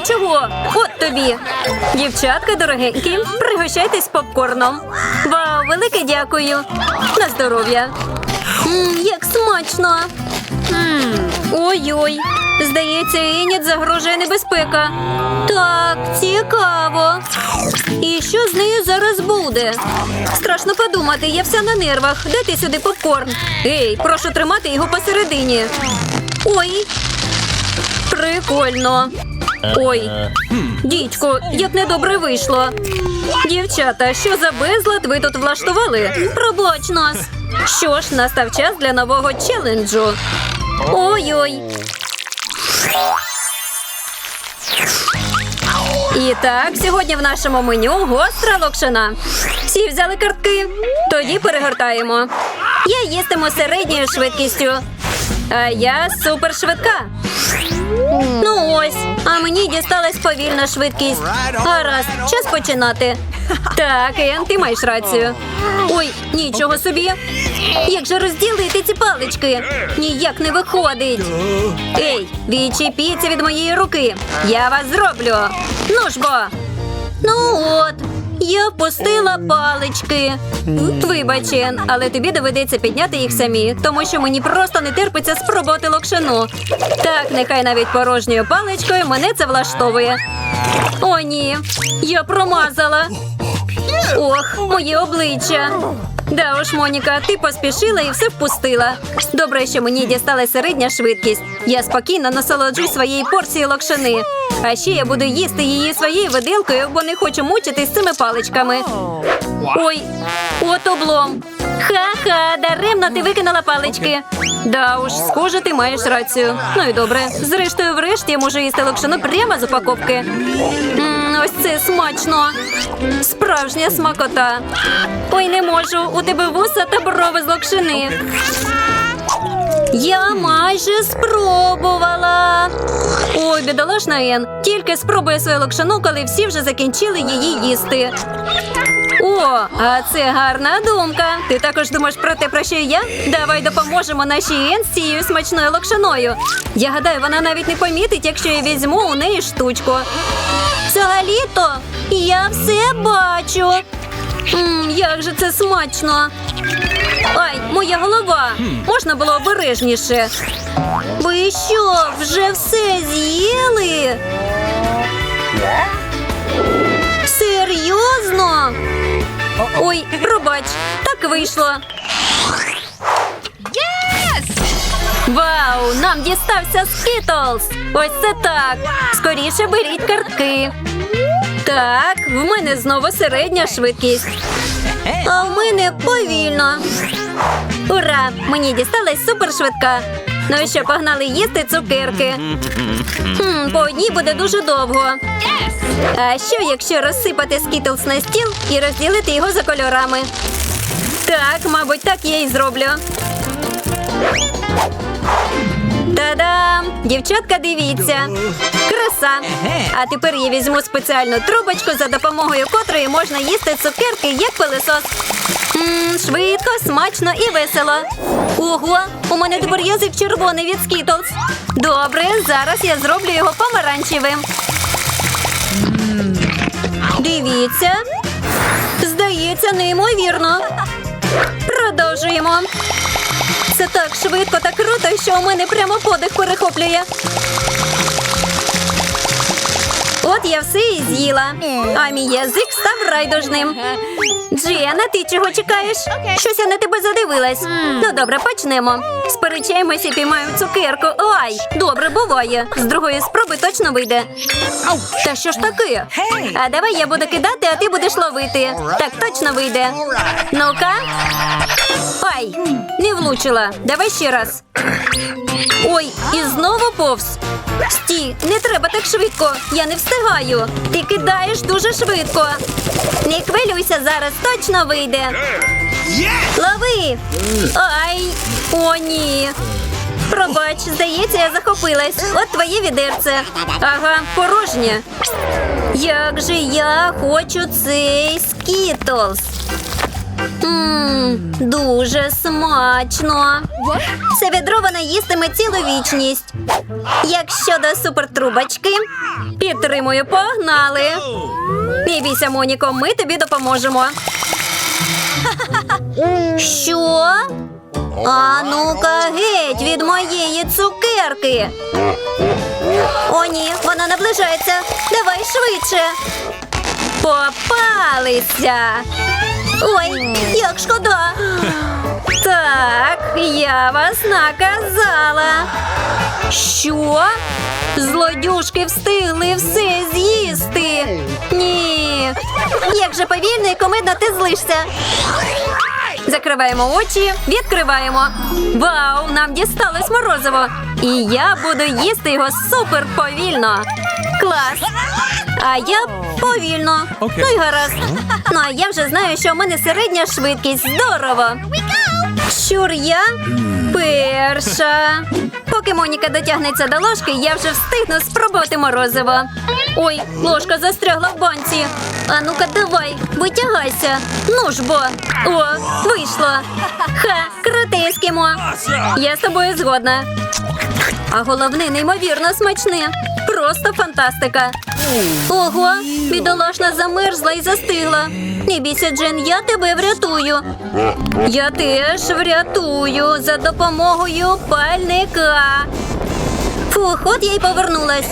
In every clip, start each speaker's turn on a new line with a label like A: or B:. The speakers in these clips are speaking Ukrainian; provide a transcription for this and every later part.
A: ти чого? От тобі. Дівчатка дорогенькі, пригощайтесь попкорном. Вау, велике дякую. На здоров'я. Як смачно. Ой-ой. Здається, Еніт загрожує небезпека. Так, цікаво. І що з нею зараз буде? Страшно подумати, я вся на нервах. Ти сюди попкорн? Ей, прошу тримати його посередині. Ой. Прикольно. Ой, дідько, як недобре вийшло. Дівчата, що за безлад ви тут влаштували? Пробач нас. Що ж, настав час для нового челенджу. Ой-ой. І так, сьогодні в нашому меню гостра локшина. Всі взяли картки. Тоді перегортаємо. Я їстиму середньою швидкістю. А я супершвидка. Ну ось, а мені дісталась повільна швидкість. Гаразд, час починати. Так, Ен, ти маєш рацію. Ой, нічого собі. Як же розділити ці палички? Ніяк не виходить. Ей, відчепіться від моєї руки. Я вас зроблю. Ну ж бо. Ну от, я впустила палички. Вибач, Ен, але тобі доведеться підняти їх самі, тому що мені просто не терпиться спробувати локшину. Так, нехай навіть порожньою паличкою мене це влаштовує. О, ні, я промазала. Ох, моє обличчя. Да уж, Моніка, ти поспішила і все впустила. Добре, що мені дісталась середня швидкість. Я спокійно насолоджуюсь своєю порцією локшини. А ще я буду їсти її своєю виделкою, бо не хочу мучитись цими паличками. Ой, от облом. Ха-ха, даремно ти викинула палички. Да уж, схоже, ти маєш рацію. Ну і добре. Зрештою, врешті я можу їсти локшину прямо з упаковки. М, ось це смачно. Справжня смакота. Ой, не можу. У тебе вуса та брови з локшини. Я майже спробувала. Ой, бідолашна Ен. Тільки спробує свою локшину, коли всі вже закінчили її їсти. О, а це гарна думка. Ти також думаєш про те, про що я? Давай допоможемо нашій Ен з цією смачною локшиною. Я гадаю, вона навіть не помітить, якщо я візьму у неї штучку. Взагалі-то я все бачу. М, як же це смачно. Ай, моя голова. Можна було обережніше. Ви що, вже все з'їли? Серйозно? Ой, пробач, так вийшло. Вау, нам дістався Скітлз! Ось це так. Скоріше беріть картки. Так, в мене знову середня швидкість. А в мене повільно. Ура! Мені дісталась супершвидка. Ну і що, погнали їсти цукерки. Хм, по одній буде дуже довго. А що, якщо розсипати скітлс на стіл і розділити його за кольорами? Так, мабуть, так я і зроблю. Та-дам! Дівчатка, дивіться. Краса. А тепер я візьму спеціальну трубочку, за допомогою котрої можна їсти цукерки, як пилисос. Мм, швидко, смачно і весело. Ого, у мене тепер язик червоний від скітлс. Добре, зараз я зроблю його помаранчевим. Дивіться. Здається, неймовірно. Продовжуємо. Це так швидко та круто, що у мене прямо подих перехоплює. От я все і з'їла, а мій язик став райдужним. Джиана, ти чого чекаєш? Щось я на тебе задивилась. Ну добре, почнемо. Сперечаємося піймаю цукерку. Ай, добре, буває. З другої спроби точно вийде. Та що ж таке? А давай я буду кидати, а ти будеш ловити. Так точно вийде. Ну-ка. Не влучила. Давай ще раз. Ой, і знову повз. Сті, не треба так швидко. Я не встигаю. Ти кидаєш дуже швидко. Не хвилюйся, зараз точно вийде. Лови! Ай, о, ні. Пробач, здається, я захопилась. От твоє відерце. Ага, порожнє. Як же я хочу цей скітлс. Ммм, дуже смачно. Це відро вона їстиме цілу вічність. Як щодо супертрубочки, підтримую, погнали. Не бійся, Моніко, ми тобі допоможемо. Що? А ну-ка геть від моєї цукерки. О, ні, вона наближається. Давай швидше. Попалися. Ой, як шкода. Так, я вас наказала. Що? Злодюшки встигли все з'їсти. Ні. Як же повільно і комедно ти злишся. Закриваємо очі, відкриваємо. Вау, нам дісталось морозиво. І я буду їсти його супер повільно. Клас. А я повільно. Ну й гаразд. Ну а я вже знаю, що в мене середня швидкість. Здорово. Щур я перша. Поки Моніка дотягнеться до ложки, я вже встигну спробувати морозиво. Ой, ложка застрягла в банці. А ну-ка, давай, витягайся. Ну ж бо. О, вийшло. Ха, крутий. Я з тобою згодна. А головне, неймовірно смачне. Просто фантастика. Ого, бідолашна замерзла і застигла. Не бійся, Джен, я тебе врятую. Я теж врятую за допомогою пальника. Фух, от я й повернулась.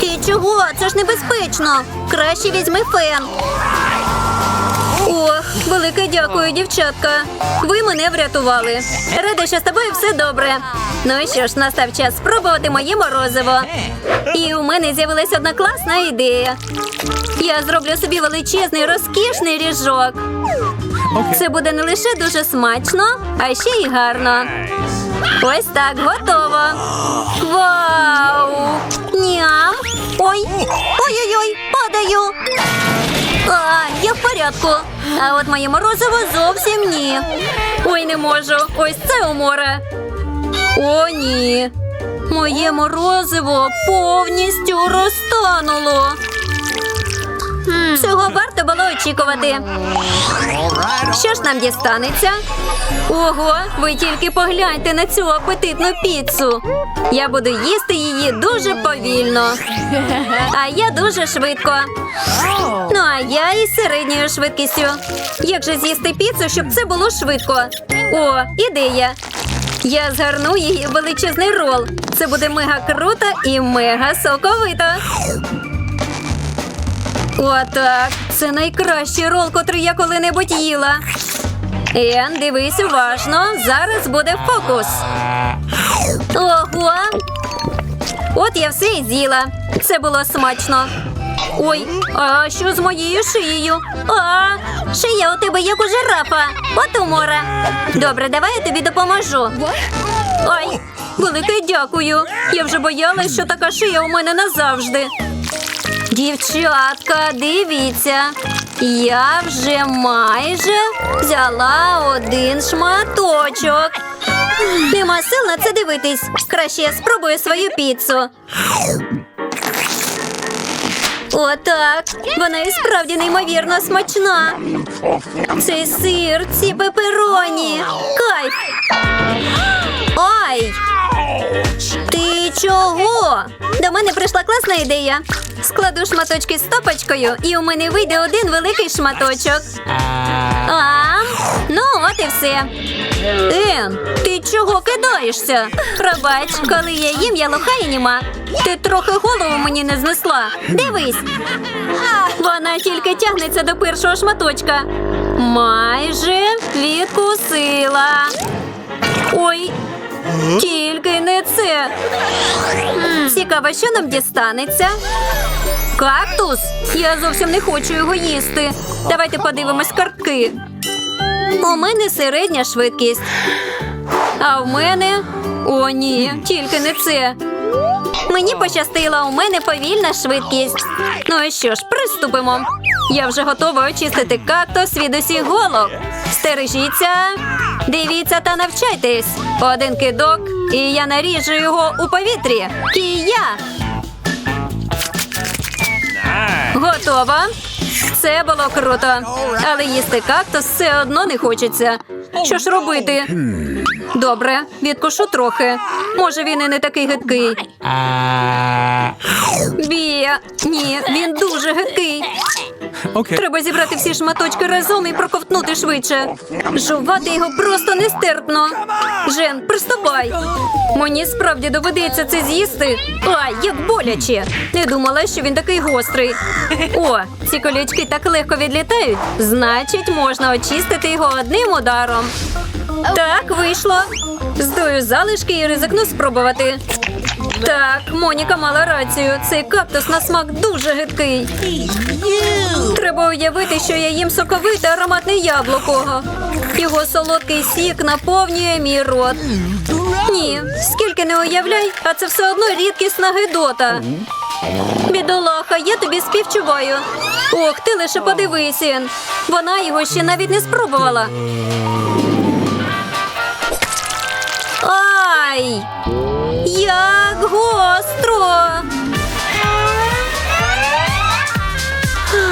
A: І чого? Це ж небезпечно. Краще візьми фен. Ох, велике дякую, дівчатка. Ви мене врятували. Рада, що з тобою все добре. Ну і що ж, настав час спробувати моє морозиво. І у мене з'явилася одна класна ідея. Я зроблю собі величезний розкішний ріжок. Це буде не лише дуже смачно, а ще й гарно. Ось так, готово. Вау! Ням! Ой! Ой-ой-ой! Падаю! А, я в порядку. А от моє морозиво зовсім ні. Ой, не можу. Ось це умора. О, ні. Моє морозиво повністю розтануло. Цього варто було очікувати. Що ж нам дістанеться? Ого, ви тільки погляньте на цю апетитну піцу. Я буду їсти її дуже повільно. А я дуже швидко. Ну, а я із середньою швидкістю. Як же з'їсти піцу, щоб це було швидко? О, ідея. Я згарну її величезний рол. Це буде мега круто і мега соковито. Отак. Це найкращий рол, котрий я коли-небудь їла. Ен, дивись уважно. Зараз буде фокус. Ого. От я все і з'їла. Це було смачно. Ой, а що з моєю шиєю? А, шия у тебе як у жирафа. От умора. Добре, давай я тобі допоможу. Ой, велике дякую. Я вже боялась, що така шия у мене назавжди. Дівчатка, дивіться. Я вже майже взяла один шматочок. Нема сил на це дивитись. Краще я спробую свою піцу. Отак. Вона і справді неймовірно смачна. Цей сир, ці пепероні. Кайф. Ай! Чого? До мене прийшла класна ідея. Складу шматочки з топочкою, і у мене вийде один великий шматочок. А, ну от і все. Ен, ти чого кидаєшся? Пробач, коли я їм, я лоха і німа. Ти трохи голову мені не знесла. Дивись. Вона тільки тягнеться до першого шматочка. Майже відкусила. Ой, тільки не це. Цікаво, що нам дістанеться. Кактус? Я зовсім не хочу його їсти. Давайте подивимось картки. У мене середня швидкість. А в мене. О, ні, тільки не це. Мені пощастило, у мене повільна швидкість. Ну і що ж, приступимо. Я вже готова очистити кактус від усіх голок. Стережіться, дивіться та навчайтесь. Один кидок, і я наріжу його у повітрі. Кія. Готова. Це було круто. Але їсти кактус все одно не хочеться. Що ж робити? Добре, відкушу трохи. Може, він і не такий гидкий. Бія. Ні, він дуже гидкий.
B: Okay.
A: Треба зібрати всі шматочки разом і проковтнути швидше. Жувати його просто нестерпно. Жен, приступай. Мені справді доведеться це з'їсти. Ай, як боляче. Не думала, що він такий гострий. О, ці колючки так легко відлітають. Значить, можна очистити його одним ударом. Так, вийшло. Здою залишки і ризикну спробувати. Так, Моніка мала рацію. Цей кактус на смак дуже гидкий. Треба уявити, що я їм соковите ароматне яблуко. Його солодкий сік наповнює мій рот. Ні, скільки не уявляй, а це все одно рідкісна гидота. Бідолаха, я тобі співчуваю. Ох, ти лише подивись, Вона його ще навіть не спробувала. Ай! Як гостро!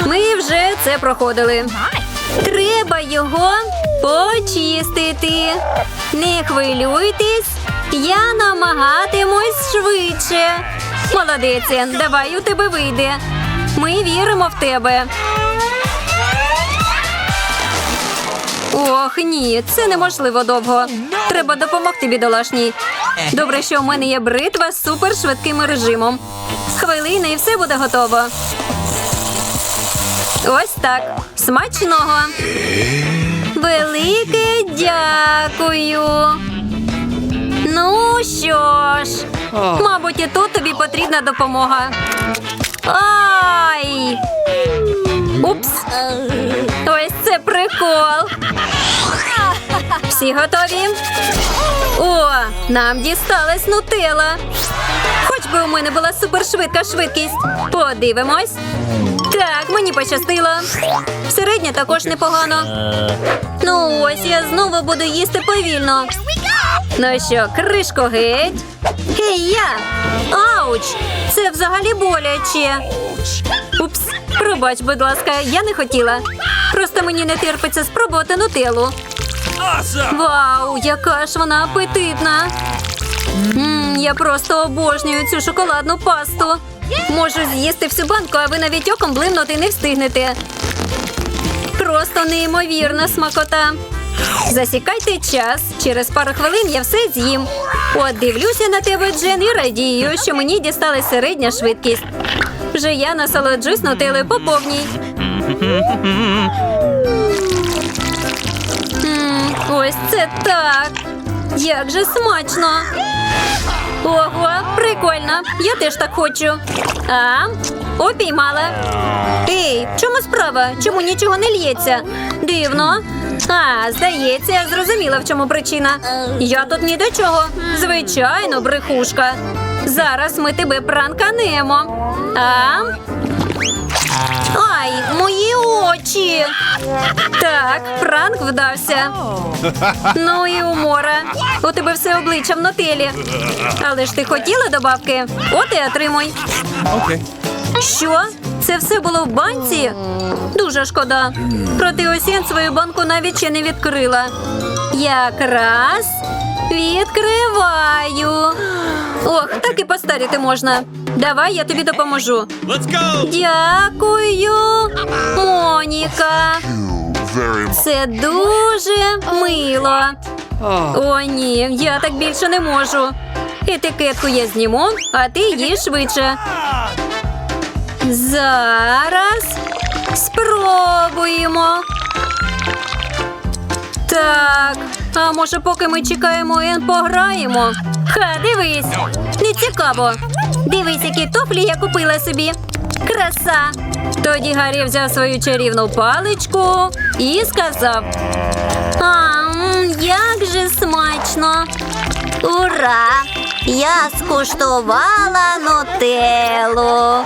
A: Ми вже це проходили. Треба його почистити. Не хвилюйтесь, я намагатимусь швидше. Молодець, давай у тебе вийде. Ми віримо в тебе. Ох, ні, це неможливо довго. Треба допомогти бідолашній. Добре, що у мене є бритва з супершвидким режимом. Хвилина і все буде готово. Ось так. Смачного. Велике дякую. Ну що ж, мабуть, і тут тобі потрібна допомога. Ай! Упс. Ось це прикол. Всі готові? О, нам дісталась нутела. Хоч би у мене була супершвидка швидкість. Подивимось. Так, мені пощастило. Середня також непогано. Ну ось я знову буду їсти повільно. Ну що, кришку геть. Гей, я! Ауч! Це взагалі боляче. Упс, пробач, будь ласка, я не хотіла. Просто мені не терпиться спробувати нутеллу. Вау, яка ж вона апетитна! М, я просто обожнюю цю шоколадну пасту. Можу з'їсти всю банку, а ви навіть оком блимнути не встигнете. Просто неймовірна смакота. Засікайте час. Через пару хвилин я все з'їм. От дивлюся на тебе, Джен, і радію, що мені дісталась середня швидкість. Вже я насолоджусь нутелою по повній. Ось це так. Як же смачно. Ого, прикольно. Я теж так хочу. А, упіймала. Ей, в чому справа? Чому нічого не лється? Дивно. А, здається, я зрозуміла, в чому причина. Я тут ні до чого. Звичайно, брехушка. Зараз ми тебе пранканемо. А? Ай. Так, пранк вдався. Ну і умора. У тебе все обличчя в нотелі. Але ж ти хотіла добавки? От і отримуй. Що? Це все було в банці? Дуже шкода. Проте Осін свою банку навіть ще не відкрила. Якраз відкриваю. Ох, так і постаріти можна. Давай я тобі допоможу.
B: Let's go.
A: Дякую, Моніка. Це дуже мило. О, ні, я так більше не можу. Етикетку я зніму, а ти їж швидше. Зараз спробуємо. А може, поки ми чекаємо Ен, пограємо? Ха, дивись. Не цікаво. Дивись, які туфлі я купила собі. Краса. Тоді Гаррі взяв свою чарівну паличку і сказав: А, як же смачно!
C: Ура! Я скуштувала нутеллу.